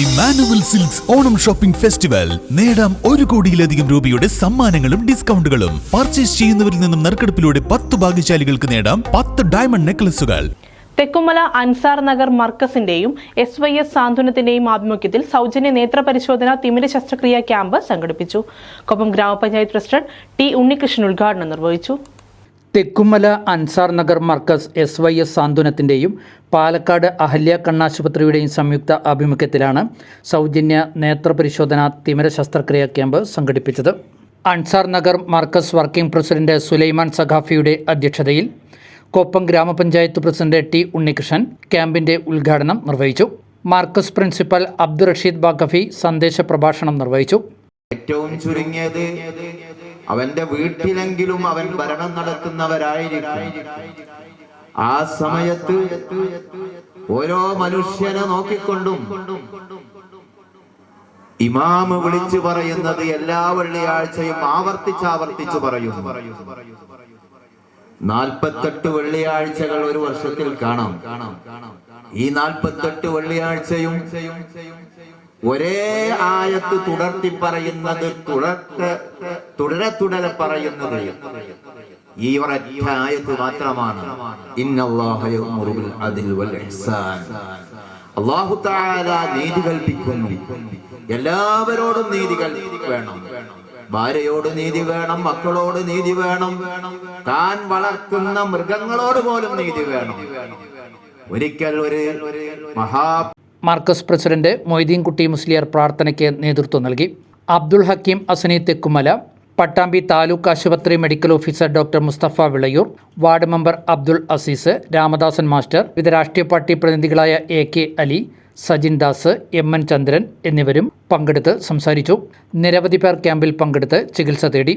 Emmanuel silks Onam shopping festival നേടാം ഒരു കോടിയിലധികം രൂപയുടെ സമ്മാനങ്ങളും ഡിസ്കൗണ്ടുകളും. പർച്ചേസ് ചെയ്യുന്നവരിൽ നിന്നും നറുക്കെടുപ്പിലൂടെ പത്ത് ഭാഗ്യശാലികൾക്ക് നേടാം പത്ത് ഡയമണ്ട് നെക്ലസുകൾ തെക്കുമല അൻസാർ നഗർ മർക്കസിന്റെയും എസ് വൈ എസ് സാന്ത്വനത്തിന്റെയും ആഭിമുഖ്യത്തിൽ സൗജന്യ നേത്ര പരിശോധന തിമിര ശസ്ത്രക്രിയാ ക്യാമ്പ് സംഘടിപ്പിച്ചു. കൊപ്പം ഗ്രാമപഞ്ചായത്ത് പ്രസിഡന്റ് ടി ഉണ്ണികൃഷ്ണൻ ഉദ്ഘാടനം നിർവഹിച്ചു. Thekkumala Ansar Nagar Markaz S Y S സാന്ത്വനത്തിന്റെയും Palakkad Ahalya കണ്ണാശുപത്രിയുടെയും സംയുക്ത ആഭിമുഖ്യത്തിലാണ് സൗജന്യ നേത്രപരിശോധന തിമിര ശസ്ത്രക്രിയാ ക്യാമ്പ് സംഘടിപ്പിച്ചത്. അൻസാർ നഗർ മർക്കസ് വർക്കിംഗ് പ്രസിഡന്റ് സുലൈമാൻ സഖാഫിയുടെ അധ്യക്ഷതയിൽ കൊപ്പം ഗ്രാമപഞ്ചായത്ത് പ്രസിഡന്റ് ടി ഉണ്ണികൃഷ്ണൻ ക്യാമ്പിന്റെ ഉദ്ഘാടനം നിർവഹിച്ചു. മാർക്കസ് പ്രിൻസിപ്പൽ അബ്ദുറഷീദ് ബാഗഫി സന്ദേശ പ്രഭാഷണം നിർവഹിച്ചു. ഏറ്റവും ചുരുങ്ങിയത് അവന്റെ വീട്ടിലെങ്കിലും അവൻ ഭരണം നടത്തുന്നവരായിരിക്കും. ആ സമയത്ത് ഓരോ മനുഷ്യനെ നോക്കിക്കൊണ്ടും ഇമാമ് വിളിച്ചു പറയുന്നത് എല്ലാ വെള്ളിയാഴ്ചയും ആവർത്തിച്ച് ആവർത്തിച്ച് പറയുന്നു. നാൽപ്പത്തെട്ട് വെള്ളിയാഴ്ചകൾ ഒരു വർഷത്തിൽ കാണാം. ഈ നാൽപ്പത്തെട്ട് വെള്ളിയാഴ്ചയും ഒരേ ആയത്ത് തുടർത്തി പറയുന്നത് തുടർത്ത് തുടരെ തുടരെ പറയുന്നത്. ഈ ഒരൊറ്റ ആയത്ത് മാത്രമാണ്. നീതി കൽപ്പിക്കുന്നു. എല്ലാവരോടും നീതികൾ വേണം ഭാര്യയോട് നീതി വേണം മക്കളോട് നീതി വേണം. താൻ വളർത്തുന്ന മൃഗങ്ങളോട് പോലും നീതി വേണം. ഒരിക്കൽ ഒരു മഹാ മാർക്കസ് പ്രസിഡന്റ് മൊയ്തീൻകുട്ടി മുസ്ലിയാർ പ്രാർത്ഥനയ്ക്ക് നേതൃത്വം നൽകി. അബ്ദുൾ ഹക്കീം അസനി തെക്കുമല പട്ടാമ്പി താലൂക്ക് ആശുപത്രി medical officer doctor Mustafa Vilayur ward member Abdul Aziz Ramadasan master വിവിധ രാഷ്ട്രീയ party പ്രതിനിധികളായ A K Ali Sajin Das M N Chandran എന്നിവരും പങ്കെടുത്ത് സംസാരിച്ചു. നിരവധി പേർ ക്യാമ്പിൽ പങ്കെടുത്ത് ചികിത്സ തേടി.